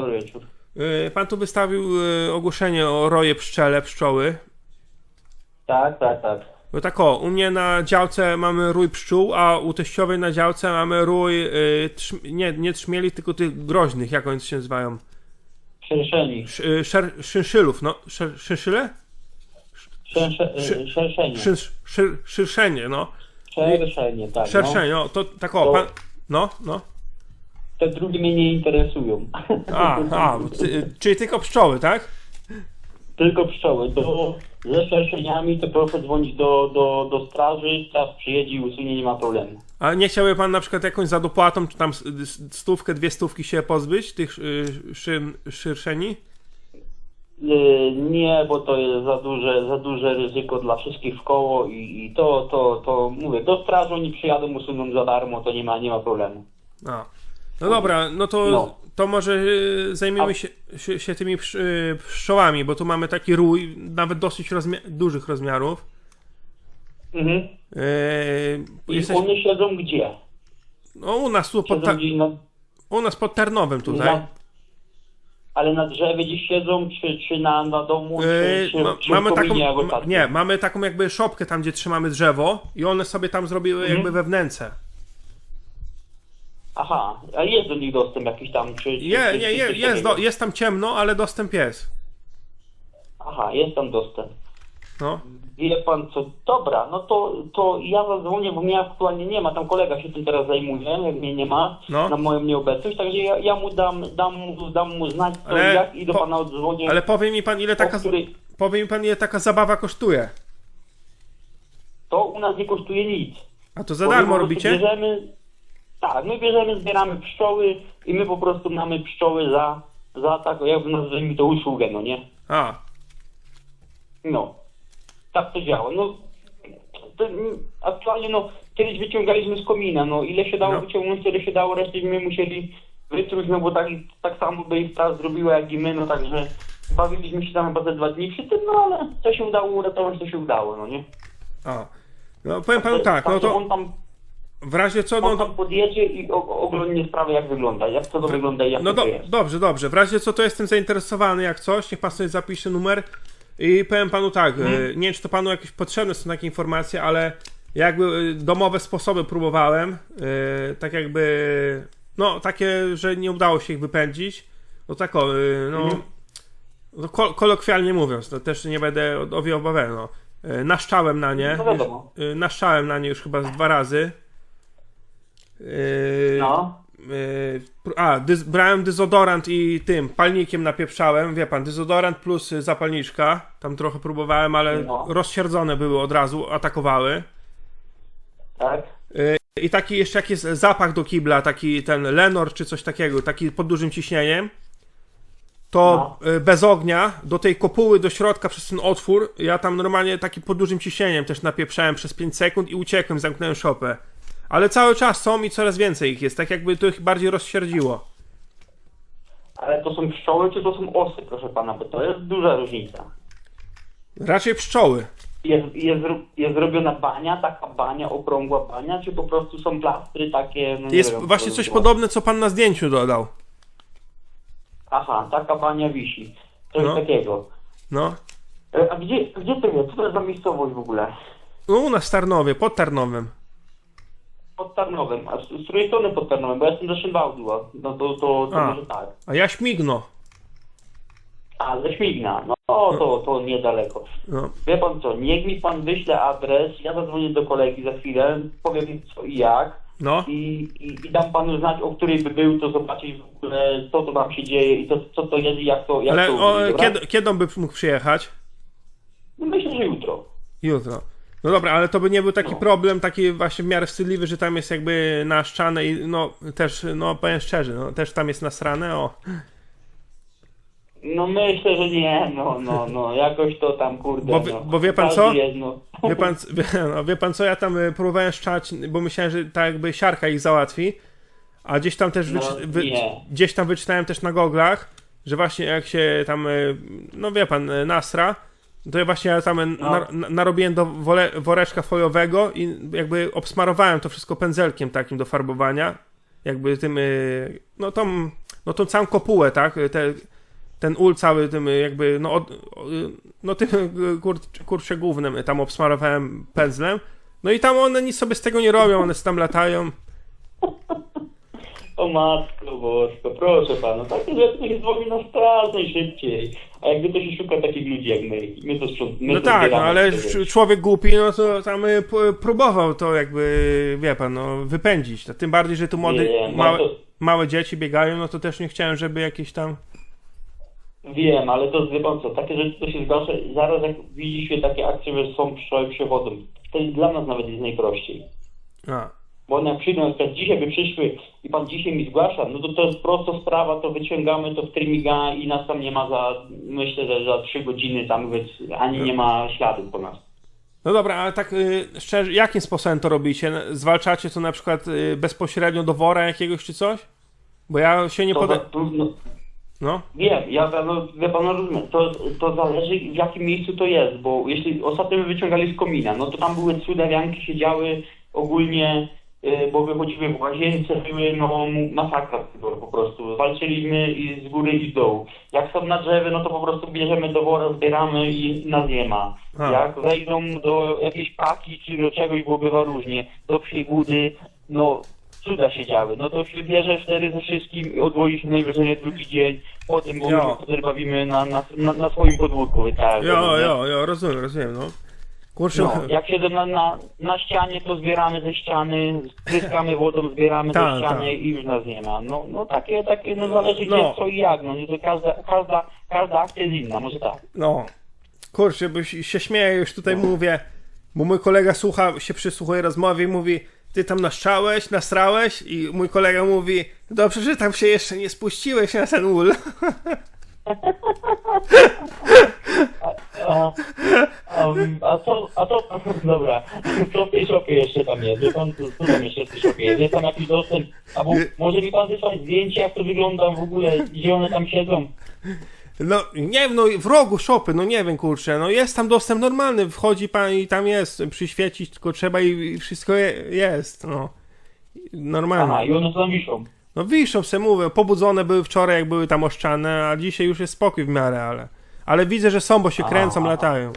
Dobry wieczór. Y, Pan tu wystawił y, ogłoszenie o roje pszczele, pszczoły. Tak, tak, tak. No tak o, u mnie na działce mamy rój pszczół, a u teściowej na działce mamy rój, y, trzm, nie, nie trzmieli, tylko tych groźnych, jak oni się nazywają? Szerszeni. Sz, y, szer, szynszylów, no, szer, szynszyle? Szersze, Szy- szerszenie. Szyrszenie, no. Szerszenie, tak. Szerszenie, No. no, to tak o, pan, no, no. Te drugie mnie nie interesują. A, a, ty, czyli tylko pszczoły, tak? Tylko pszczoły. Do, ze szerszeniami to proszę dzwonić do, do, do straży, straż przyjedzie i usunie, nie ma problemu. A nie chciałby pan na przykład jakąś za dopłatą, czy tam stówkę, dwie stówki się pozbyć, tych y, szyn, szyrszeni? Y, Nie, bo to jest za duże, za duże ryzyko dla wszystkich w koło i, i to, to, to mówię, do straży oni przyjadą, usuną za darmo, to nie ma, nie ma problemu. A. No dobra, no to, No. to może y, zajmiemy się, się, się tymi y, pszczołami, bo tu mamy taki rój, nawet dosyć rozmia- dużych rozmiarów. Mhm. Yy, I jesteś, one siedzą gdzie? no u nas tu pod, ta, na, u nas pod Tarnowem tutaj. na, ale na drzewie gdzieś siedzą, czy, czy na, na domu, czy, czy, ma, czy mamy taką, ostatnio? nie, mamy taką jakby szopkę tam, gdzie trzymamy drzewo i one sobie tam zrobiły Mhm. jakby we wnęce. Aha, a jest do nich dostęp jakiś tam, czy... Nie, czy, nie, je, jest, do, jest tam ciemno, ale dostęp jest. Aha, jest tam dostęp. No. Wie pan co, dobra, no to, to ja zadzwonię, bo mnie aktualnie nie ma, tam kolega się tym teraz zajmuje, jak mnie nie ma, No. na moją nieobecność, także ja, ja mu dam, dam, mu- dam mu znać co Ale jak i do po- pana odzwonię. Ale powie mi pan, ile taka, powie mi pan, ile taka zabawa kosztuje. To u nas nie kosztuje nic. A to za darmo robicie? Bierzemy, tak, my bierzemy, zbieramy pszczoły i my po prostu mamy pszczoły za, za tak, jakby nazwijmy to usługę, no nie? A, No, tak to działa. No, to, aktualnie no, kiedyś wyciągaliśmy z komina, no ile się dało No. wyciągnąć, tyle się dało, resztę my musieli wytruć, no bo tak, tak samo by ich ta zrobiła jak i my, no także bawiliśmy się tam chyba ze dwa dni przy tym, no ale co się udało uratować, to się udało, no nie? a. No powiem panu tak, no Także to on tam, w razie co, no on podjedzie i oglądnie sprawę jak wygląda, jak to, to wygląda i jak No to do, jest. dobrze, dobrze. W razie co to jestem zainteresowany jak coś, niech pan sobie zapisze numer i powiem panu tak, e, nie wiem czy to panu jakieś potrzebne są takie informacje, ale jakby e, domowe sposoby próbowałem, e, tak jakby, no takie, że nie udało się ich wypędzić, no tak o, no, Mhm. no kol- kolokwialnie mówiąc, to też nie będę owijał bawełny, no. Naszczałem na nie, No wiadomo. naszczałem na nie już chyba dwa razy. E, No, Yy, A, dyz, brałem dezodorant i tym palnikiem napieprzałem. Wie pan, dezodorant plus zapalniczka. Tam trochę próbowałem, ale No. rozsierdzone były od razu, atakowały. tak. I taki jeszcze jak jest zapach do kibla, taki ten Lenor czy coś takiego, taki pod dużym ciśnieniem. To y, bez ognia, do tej kopuły, do środka przez ten otwór, ja tam normalnie taki pod dużym ciśnieniem też napieprzałem przez 5 sekund i uciekłem, zamknąłem szopę. Ale cały czas są i coraz więcej ich jest, tak jakby to ich bardziej rozsierdziło. Ale to są pszczoły, czy to są osy, proszę pana, bo to jest duża różnica. Raczej pszczoły. Jest, jest, jest zrobiona bania, taka bania, okrągła bania, czy po prostu są plastry takie... No Jest wiem, właśnie co coś podobne, co pan na zdjęciu dodał. Aha, taka bania wisi. Coś No. takiego. No. E, A gdzie, gdzie to jest? Co to jest za miejscowość w ogóle? No u nas w Tarnowie, pod Tarnowem. Pod Tarnowem. A z, z której strony pod Tarnowem? Bo ja jestem ze Szynwałdu, a no to, to, to A. może tak. A ja Śmigno. A, ze Śmigna. No to, to niedaleko. No. Wie pan co, niech mi pan wyśle adres, ja zadzwonię do kolegi za chwilę, powiem co i jak. No. i, i, i dam panu znać, o której by był, to zobaczyć w ogóle, co to tam się dzieje i to, co to jest i jak to, jak Ale to o, dobra? kiedy, kiedy on by mógł przyjechać? No myślę, że jutro. Jutro. No dobra, ale to by nie był taki No. problem, taki właśnie w miarę wstydliwy, że tam jest jakby naszczane i no też, no powiem szczerze, no też tam jest nasrane, o. No myślę, że nie, no, no, no, jakoś to tam, kurde, Bo wie- no. bo wie pan co? Jest, no. Wie pan, wie, no, wie pan co, ja tam y, próbowałem szczać, bo myślałem, że tak jakby siarka ich załatwi, a gdzieś tam też, No, wy, gdzieś tam wyczytałem też na goglach, że właśnie jak się tam, y, no wie pan, y, nasra, to ja właśnie ja tam y, No. na, na, narobiłem do wole, woreczka foliowego i jakby obsmarowałem to wszystko pędzelkiem takim do farbowania, jakby tym, y, no tą, no tą całą kopułę, tak? Te, ten ul cały tym jakby, no, od, o- no tym kur, kurczę głównym tam obsmarowałem pędzlem. No i tam one nic sobie z tego nie robią, one tam latają. O matko bosko, proszę pana, takie rzeczy to się dzwoni na straż najszybciej. A jakby to się szuka takich ludzi jak my. My to sprzątamy. No tak, no, ale cz- człowiek głupi, no to tam y, próbował to jakby, wie pan, no, wypędzić. To tym bardziej, że tu młode, Nie, no małe, to- małe dzieci biegają, no to też nie chciałem, żeby jakieś tam... Wiem, ale to wie pan co, takie rzeczy to się zgłasza. Zaraz jak widzi się takie akcje, że są pszczoły przewodą, wtedy dla nas nawet jest najprościej. A, Bo one jak przyjdą, na przykład dzisiaj by przyszły i pan dzisiaj mi zgłasza, no to to jest prosto sprawa, to wyciągamy to w trymiga i nas tam nie ma za, myślę, że za trzy godziny tam więc ani nie ma śladu po nas. No dobra, ale tak y, szczerze, jakim sposobem to robicie? Zwalczacie to na przykład y, bezpośrednio do wora jakiegoś czy coś? Bo ja się nie To, poda... to, no, No, Wiem, ja no, wie pan, no, rozumiem, to, to zależy w jakim miejscu to jest, bo jeśli ostatnio wyciągali z komina, no to tam były cudawianki, siedziały ogólnie, bo wychodziły w łazience, były no masakra po prostu. Walczyliśmy i z góry i z dołu. Jak są na drzewie, no to po prostu bierzemy do wora, zbieramy i nas nie ma. A. Jak wejdą do jakiejś paki czy do czegoś, bo bywa różnie, do budy, no cuda się działy. No to się bierze wtedy ze wszystkim i odwozi się najwyżej na drugi dzień, potem bo my się bawimy na, na, na, na swoim podwórku. Tak, jo, no, jo, jo, rozumiem, rozumiem, no. Kurczę, No, jak siedzę na, na, na ścianie, to zbieramy ze ściany, tryskamy wodą, zbieramy Tak, ze ściany tak. i już nas nie ma. No, no takie, takie, no zależy No. gdzie, co i jak, no to każda, każda, każda akcja jest inna, może tak. no. Kurczę, bo się śmieję, już tutaj mówię, bo mój kolega słucha, się przysłuchuje rozmowie i mówi, ty tam naszczałeś, nasrałeś i mój kolega mówi, dobrze, że tam się jeszcze nie spuściłeś na ten ul. A, a, a co, dobra, co w tej szopie jeszcze tam jest? Wie pan, co, tam jeszcze w tej szopie jest? Jest tam jakiś dostęp? Albo może mi pan wysłać zdjęcie, jak to wygląda w ogóle, gdzie one tam siedzą? No, nie wiem, no w rogu szopy, no nie wiem, kurczę, no jest tam dostęp normalny, wchodzi pan i tam jest, przyświecić tylko trzeba i, i wszystko je, jest, no. Normalnie. Aha, i one tam wiszą. No wiszą se mówię, pobudzone były wczoraj, jak były tam oszczane, a dzisiaj już jest spokój w miarę, ale... Ale widzę, że są, bo się kręcą, Aha. latają.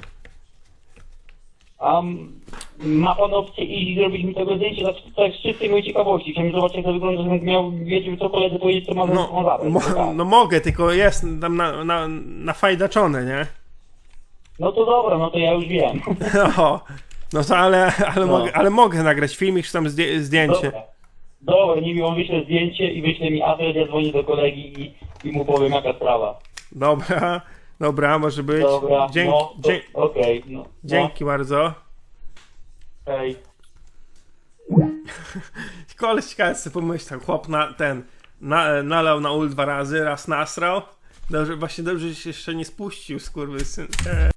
A m- ma pan opcję iść i zrobić mi tego zdjęcia? Znaczy, to jest czystej mojej ciekawości. Chciałem zobaczyć, jak to wygląda, żebym miał wiedział, co koledzy powiedzieć, co ma No, no, zabrać. mo, no, tak. no mogę, tylko jest tam na, na, nafajdaczone, nie? no to dobra, no to ja już wiem. No, no to ale, ale, No. mogę, ale mogę nagrać filmik, czy tam zdję, zdjęcie. Dobra. Dobra, niech mi on wyśle zdjęcie i wyśle mi adres, ja dzwonię do kolegi i, i mu powiem, jaka sprawa. Dobra, dobra, może być. Dobra, Dzięki, no, to- dzie, okej, no. dzięki bardzo. No, hej. Koleś sobie pomyślał, chłop na ten, na, nalał na ul dwa razy, raz nasrał. Dobrze, właśnie dobrze, że się jeszcze nie spuścił, skurwysyn. E.